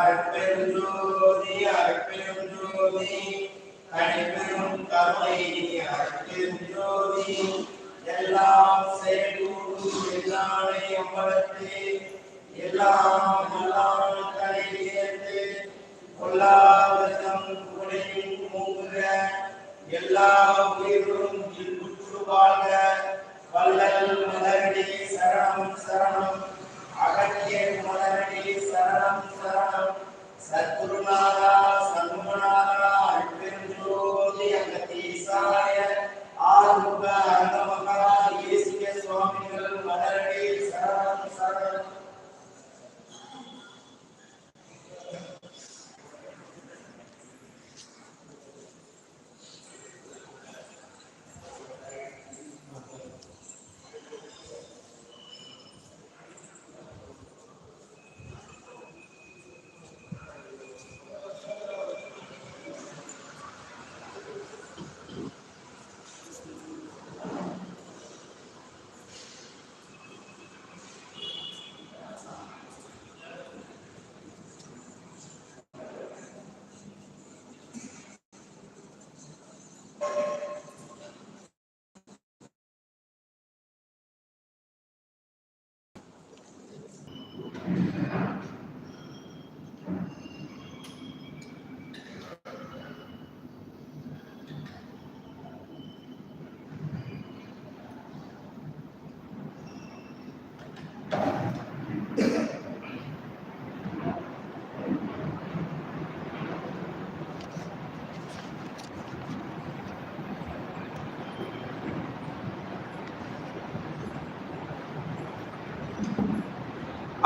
அருட்பெருஞ்சோதி அருட்பெருஞ்சோதி தனிப்பெரும் கருணை அருட்பெருஞ்சோதி எல்லாம் செயல்கூடும் எல்லாமே அம்பலத்தே எல்லாம் எல்லாம் தலை சேர்த்து கொல்லாவதம் குடையும் மூங்குக எல்லா உயிர்களும் இன்புற்று வாழ்க. வல்லல் மலரடி சரணம் சரணம். அகத்திய மலரடி சரணம் சரணம் சத்குருநாதா சண்முகநாதா அற்பெருஞ்சோதி அகத்தீசாய ஆறுமுக அரங்கமகா தேசிய சுவாமிகள் மலரடி சரணம் சரணம்.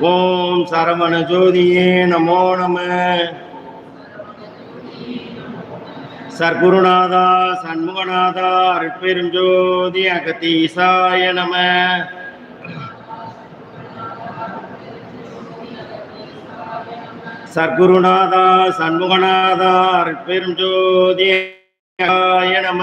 ஓம் சரவண ஜோதியே நமோ நம. சர்க்குருநாதா சண்முகநாதா அருட்பெரும் ஜோதி அகத்தீசாய நம. சர்க்குருநாதா சண்முகநாதா அருட்பெரும் ஜோதி நம.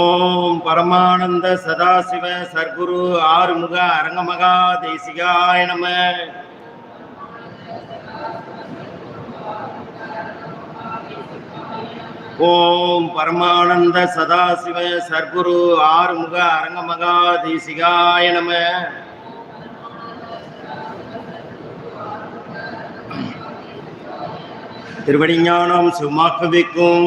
ஓம் பரமானந்த சதாசிவ சர்க்குரு ஆறுமுக அரங்கமகா தேசிகாய நம. ஓம் பரமானந்த சதாசிவ சர்க்குரு ஆறுமுக அரங்கமகா தேசிகாய நம. திருவடிஞானம் சுமாக்குவிக்கும்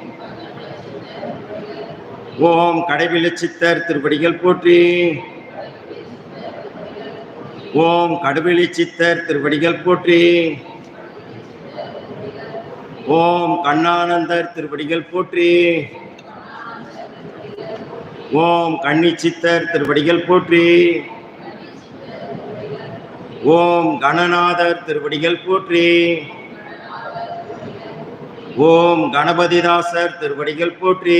ஓம் கடைவில சித்தர் திருப்படிகள் போற்றி. ஓம் கடுவெளி சித்தர் திருவடிகள் போற்றி. ஓம் கண்ணானந்தர் திருவடிகள் போற்றி. ஓம் கன்னி சித்தர் திருவடிகள் போற்றி. ஓம் கணநாதர் திருவடிகள் போற்றி. ஓம் கணபதிதாசர் திருவடிகள் போற்றி.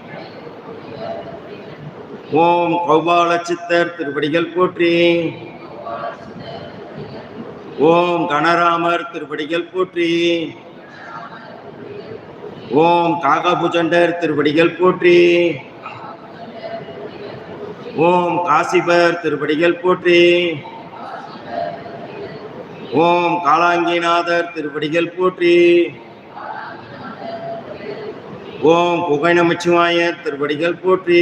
ஓம் கௌபால சித்தர் திருப்படிகள் போற்றி. ஓம் கனராமர் திருப்படிகள் போற்றி. ஓம் காகபுஜண்டர் திருப்படிகள் போற்றி. ஓம் காசிபர் திருப்படிகள் போற்றி. ஓம் காலாங்கிநாதர் திருப்படிகள் போற்றி. ஓம் புகை நமச்சிவாயர் திருப்படிகள் போற்றி.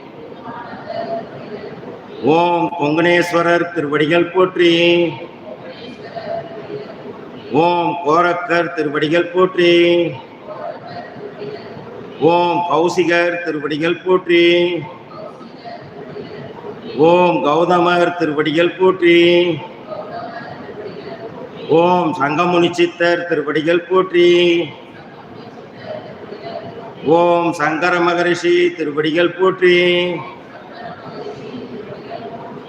ஓம் கொங்கணேஸ்வரர் திருவடிகள் போற்றி. ஓம் கோரக்கர் திருவடிகள் போற்றி. ஓம் கௌசிகர் திருவடிகள் போற்றி. ஓம் கௌதமர் திருவடிகள் போற்றி. ஓம் சங்கமுனி சித்தர் திருவடிகள் போற்றி. ஓம் சங்கர மகரிஷி திருவடிகள் போற்றி.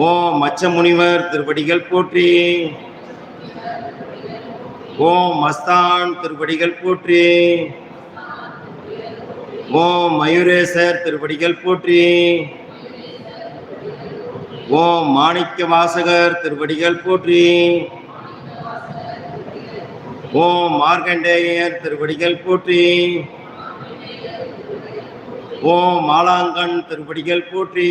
ஓம் மச்ச முனிவர் திருப்படிகள் போற்றி. ஓம் மஸ்தான் திருப்படிகள் போற்றி. ஓம் மயூரேசர் திருப்படிகள் போற்றி. ஓம் மாணிக்க வாசகர் திருப்படிகள் போற்றி. ஓம் மார்கண்டேயர் திருப்படிகள் போற்றி. ஓம் மாலாங்கன் திருப்படிகள் போற்றி.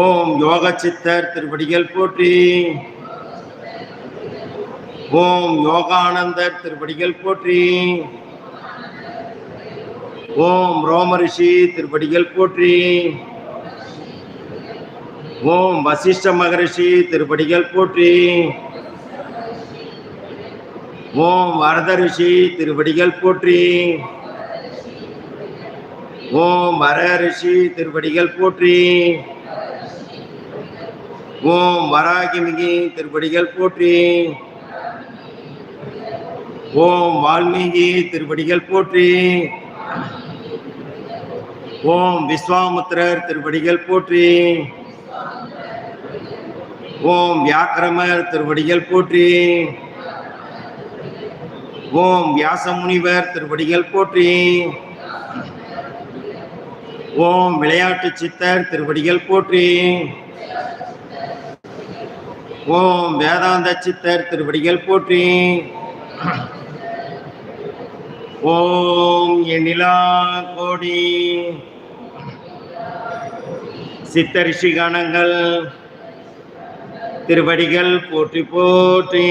ஓம் யோக சித்தர் திருப்படிகள் போற்றி. ஓம் யோகானந்தர் திருப்படிகள் போற்றி. ஓம் ரோமரிஷி திருப்படிகள் போற்றி. ஓம் வசிஷ்ட மகரிஷி திருப்படிகள் போற்றி. ஓம் வரத ரிஷி திருப்படிகள் போற்றி. ஓம் வர ரிஷி திருப்படிகள் போற்றி. ஓம் வராகிமிகி திருவடிகள் போற்றி. ஓம் வால்மீகி திருவடிகள் போற்றி. ஓம் விஸ்வாமுத்திரர் திருவடிகள் போற்றி. ஓம் வியாக்கிரமர் திருவடிகள் போற்றி. ஓம் வியாசமுனிவர் திருவடிகள் போற்றி. ஓம் விளையாட்டு சித்தர் திருவடிகள் போற்றி. ஓம் வேதாந்த சித்தர் திருவடிகள் போற்றி. ஓம் எண்ணிலா கோடி. சித்த ரிஷி கணங்கள் திருவடிகள் போற்றி போற்றி.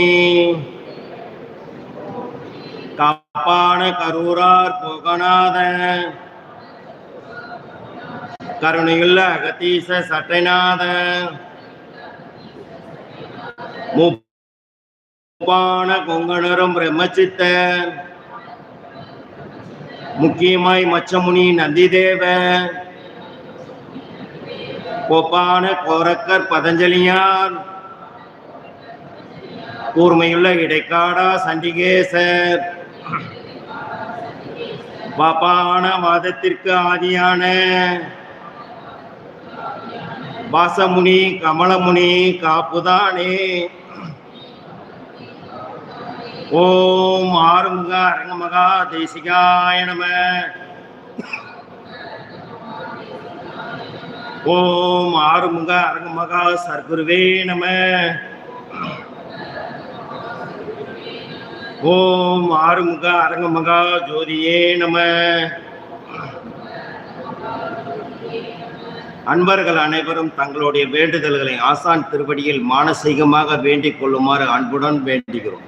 காப்பான கரூரார் போகநாத. கருணையுள்ள அகதீச சட்டைநாத. முப்பான கொங்கணரும் பிரம்மச்சித்தர். முக்கியமாய் மச்சமுனி நந்திதேவர். கோப்பான கோரக்கர் பதஞ்சலியார். கூர்மையுள்ள இடைக்காடா சண்டிகேசர். பாப்பான வாதத்திற்கு ஆதியான வாசமுனி கமலமுனி காப்புதானே. ஓம் ஆறுமுக அரங்கமகா தேசிகாய நம. ஓம் ஆறுமுக அரங்கமகா சர்க்குருவே நம. ஓம் ஆறுமுக அரங்கமகா ஜோதியே நம. அன்பர்கள் அனைவரும் தங்களுடைய வேண்டுதல்களை ஆசான் திருவடியில் மானசீகமாக வேண்டிக் கொள்ளுமாறு அன்புடன் வேண்டுகிறோம்.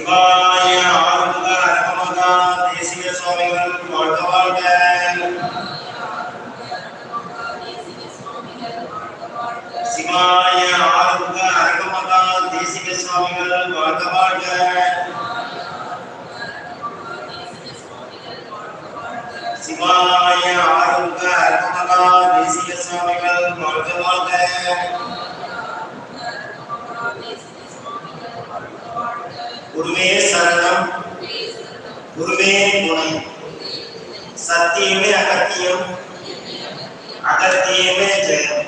சிவாய ஆறுமுக அரங்கமகா தேசிய சுவாமிகள் வாழ்க வாழ்க சிவாய ஆறுமுக அரங்கமகா தேசிக சுவாமிகள் வாழ்க வாழ்க சிவாய ஆறுங்க அருமகா தேசிய சுவாமிகள் வாழ்க வாழ்க उर्मे शरणम उर्मे गुणम सत्य में अगत्य अगत्य में जयम।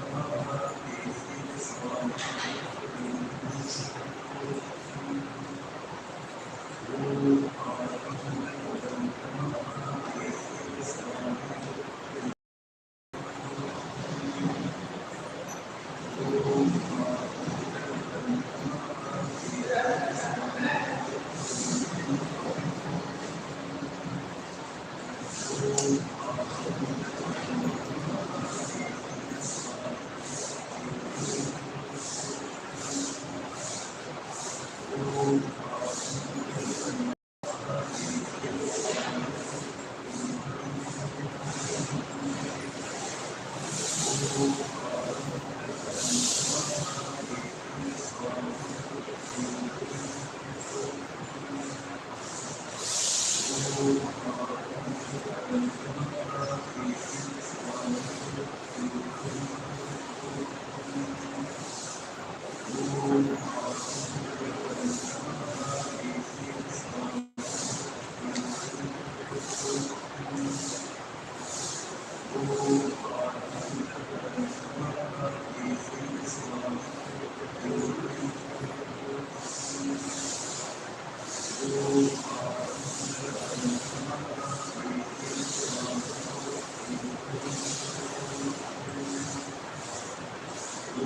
Senhor.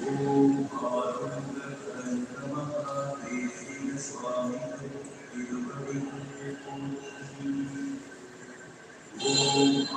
Thank you.